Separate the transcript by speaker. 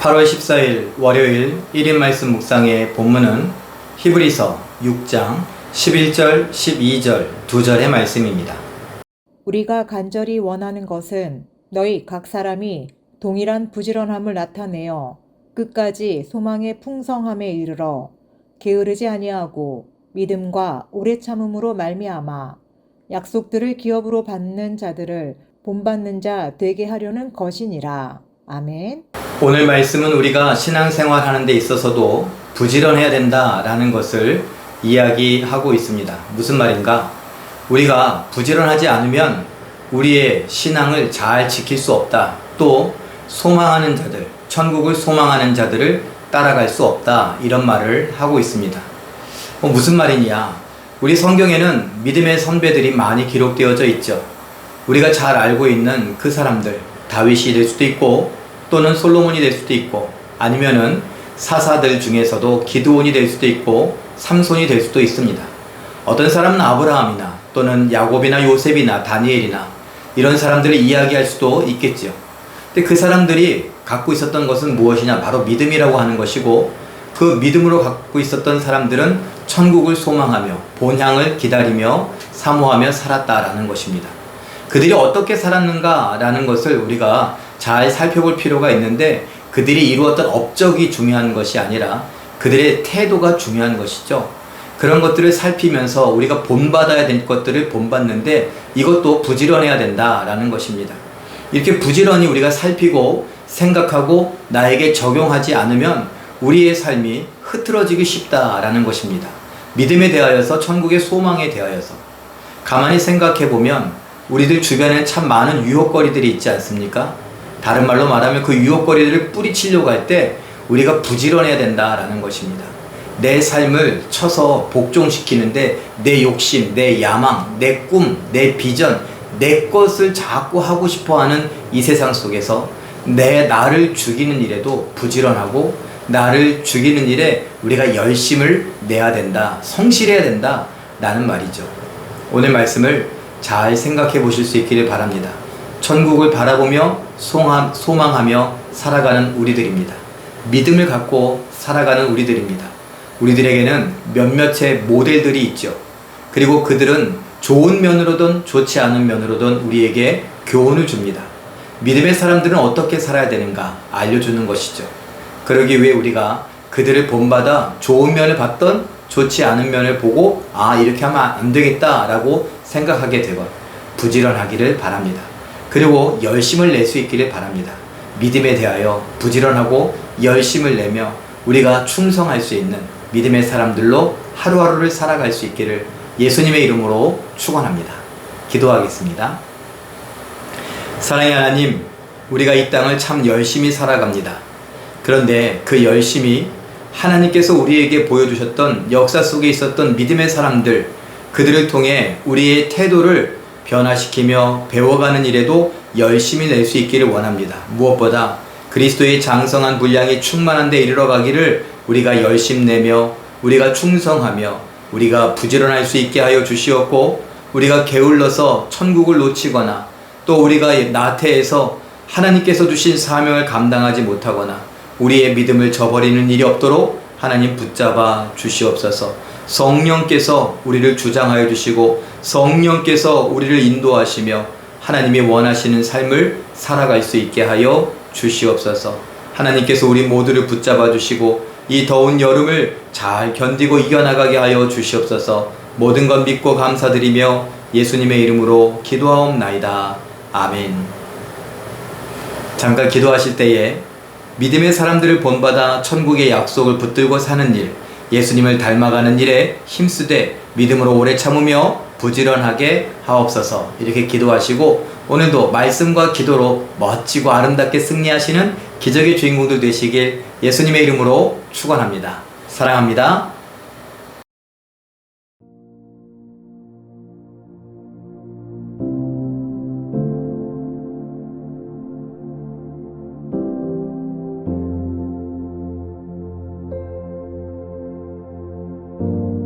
Speaker 1: 8월 14일 월요일 1인 말씀 묵상의 본문은 히브리서 6장 11절 12절 두 절의 말씀입니다.
Speaker 2: 우리가 간절히 원하는 것은 너희 각 사람이 동일한 부지런함을 나타내어 끝까지 소망의 풍성함에 이르러 게으르지 아니하고 믿음과 오래 참음으로 말미암아 약속들을 기업으로 받는 자들을 본받는 자 되게 하려는 것이니라. 아멘.
Speaker 1: 오늘 말씀은 우리가 신앙생활 하는 데 있어서도 부지런해야 된다라는 것을 이야기하고 있습니다. 무슨 말인가? 우리가 부지런하지 않으면 우리의 신앙을 잘 지킬 수 없다. 또 소망하는 자들, 천국을 소망하는 자들을 따라갈 수 없다. 이런 말을 하고 있습니다. 어, 무슨 말이냐? 우리 성경에는 믿음의 선배들이 많이 기록되어져 있죠. 우리가 잘 알고 있는 그 사람들, 다윗이 될 수도 있고, 또는 솔로몬이 될 수도 있고, 아니면은 사사들 중에서도 기드온이 될 수도 있고, 삼손이 될 수도 있습니다. 어떤 사람은 아브라함이나 또는 야곱이나 요셉이나 다니엘이나 이런 사람들을 이야기할 수도 있겠죠. 근데 그 사람들이 갖고 있었던 것은 무엇이냐? 바로 믿음이라고 하는 것이고, 그 믿음으로 갖고 있었던 사람들은 천국을 소망하며 본향을 기다리며 사모하며 살았다라는 것입니다. 그들이 어떻게 살았는가라는 것을 우리가 잘 살펴볼 필요가 있는데 그들이 이루었던 업적이 중요한 것이 아니라 그들의 태도가 중요한 것이죠. 그런 것들을 살피면서 우리가 본받아야 될 것들을 본받는데 이것도 부지런해야 된다라는 것입니다. 이렇게 부지런히 우리가 살피고 생각하고 나에게 적용하지 않으면 우리의 삶이 흐트러지기 쉽다라는 것입니다. 믿음에 대하여서 천국의 소망에 대하여서 가만히 생각해 보면 우리들 주변에 참 많은 유혹거리들이 있지 않습니까? 다른 말로 말하면 그 유혹거리들을 뿌리치려고 할 때 우리가 부지런해야 된다라는 것입니다. 내 삶을 쳐서 복종시키는데 내 욕심, 내 야망, 내 꿈, 내 비전, 내 것을 자꾸 하고 싶어 하는 이 세상 속에서 내 나를 죽이는 일에도 부지런하고 나를 죽이는 일에 우리가 열심을 내야 된다. 성실해야 된다. 라는 말이죠. 오늘 말씀을 잘 생각해 보실 수 있기를 바랍니다. 천국을 바라보며 소망, 소망하며 살아가는 우리들입니다. 믿음을 갖고 살아가는 우리들입니다. 우리들에게는 몇몇의 모델들이 있죠. 그리고 그들은 좋은 면으로든 좋지 않은 면으로든 우리에게 교훈을 줍니다. 믿음의 사람들은 어떻게 살아야 되는가 알려주는 것이죠. 그러기 위해 우리가 그들을 본받아 좋은 면을 봤던 좋지 않은 면을 보고 아 이렇게 하면 안 되겠다라고 생각하게 되건 부지런하기를 바랍니다. 그리고 열심을 낼 수 있기를 바랍니다. 믿음에 대하여 부지런하고 열심을 내며 우리가 충성할 수 있는 믿음의 사람들로 하루하루를 살아갈 수 있기를 예수님의 이름으로 축원합니다. 기도하겠습니다. 사랑의 하나님, 우리가 이 땅을 참 열심히 살아갑니다. 그런데 그 열심이 하나님께서 우리에게 보여주셨던 역사 속에 있었던 믿음의 사람들, 그들을 통해 우리의 태도를 변화시키며 배워가는 일에도 열심히 낼 수 있기를 원합니다. 무엇보다 그리스도의 장성한 분량이 충만한 데 이르러 가기를 우리가 열심 내며 우리가 충성하며 우리가 부지런할 수 있게 하여 주시옵고 우리가 게을러서 천국을 놓치거나 또 우리가 나태해서 하나님께서 주신 사명을 감당하지 못하거나 우리의 믿음을 저버리는 일이 없도록 하나님 붙잡아 주시옵소서. 성령께서 우리를 주장하여 주시고 성령께서 우리를 인도하시며 하나님이 원하시는 삶을 살아갈 수 있게 하여 주시옵소서. 하나님께서 우리 모두를 붙잡아 주시고 이 더운 여름을 잘 견디고 이겨나가게 하여 주시옵소서. 모든 것 믿고 감사드리며 예수님의 이름으로 기도하옵나이다. 아멘. 잠깐 기도하실 때에 믿음의 사람들을 본받아 천국의 약속을 붙들고 사는 일, 예수님을 닮아가는 일에 힘쓰되 믿음으로 오래 참으며 부지런하게 하옵소서 이렇게 기도하시고 오늘도 말씀과 기도로 멋지고 아름답게 승리하시는 기적의 주인공들 되시길 예수님의 이름으로 축원합니다. 사랑합니다. Thank you.